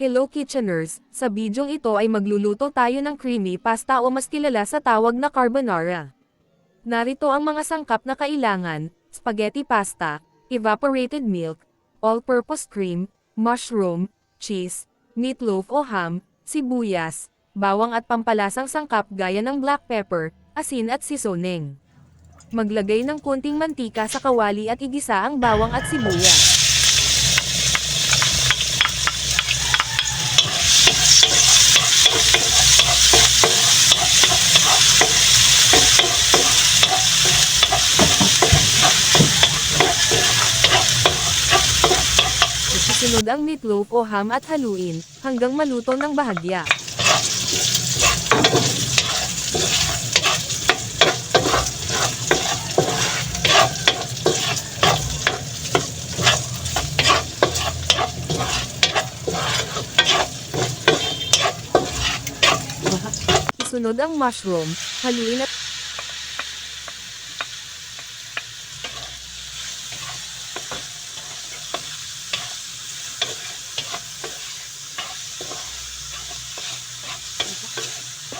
Hello Kitcheners, sa bidyong ito ay magluluto tayo ng creamy pasta o mas kilala sa tawag na carbonara. Narito ang mga sangkap na kailangan, spaghetti pasta, evaporated milk, all-purpose cream, mushroom, cheese, meatloaf o ham, sibuyas, bawang at pampalasang sangkap gaya ng black pepper, asin at seasoning. Maglagay ng konting mantika sa kawali at igisa ang bawang at sibuyas. Susunod ang meatloaf o ham at haluin, hanggang maluto ng bahagya. Isunod ang mushroom, haluin at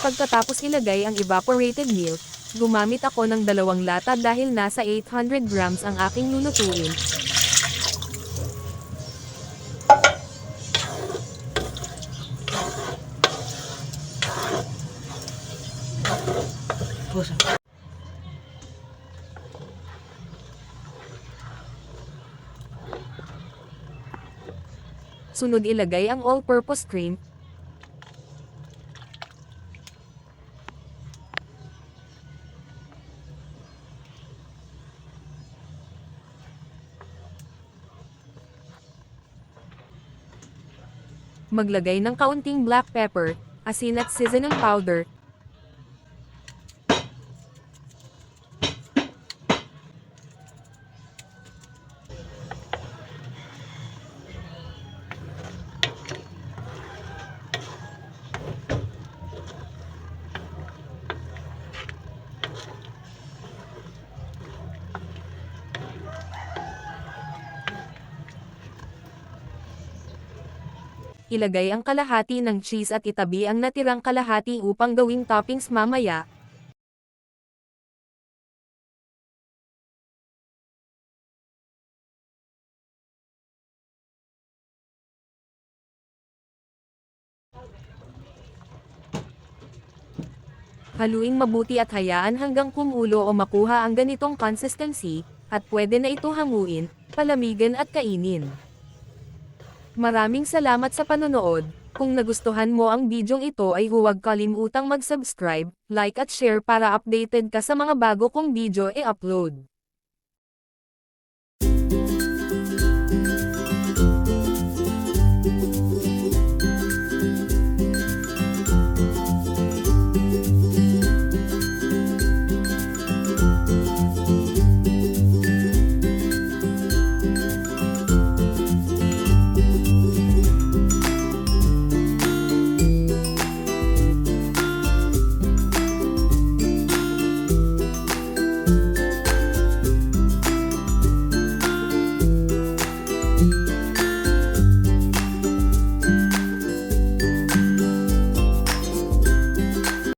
Pagkatapos ilagay ang evaporated milk, gumamit ako ng dalawang lata dahil nasa 800 grams ang aking lulutuin. Sunod ilagay ang all-purpose cream, maglagay ng kaunting black pepper, asin at seasoning powder, ilagay ang kalahati ng cheese at itabi ang natirang kalahati upang gawing toppings mamaya. Haluing mabuti at hayaan hanggang kumulo o makuha ang ganitong consistency, at pwede na ito hanguin, palamigan at kainin. Maraming salamat sa panonood. Kung nagustuhan mo ang bidyong ito ay huwag kalimutang mag-subscribe, like at share para updated ka sa mga bago kong video e-upload.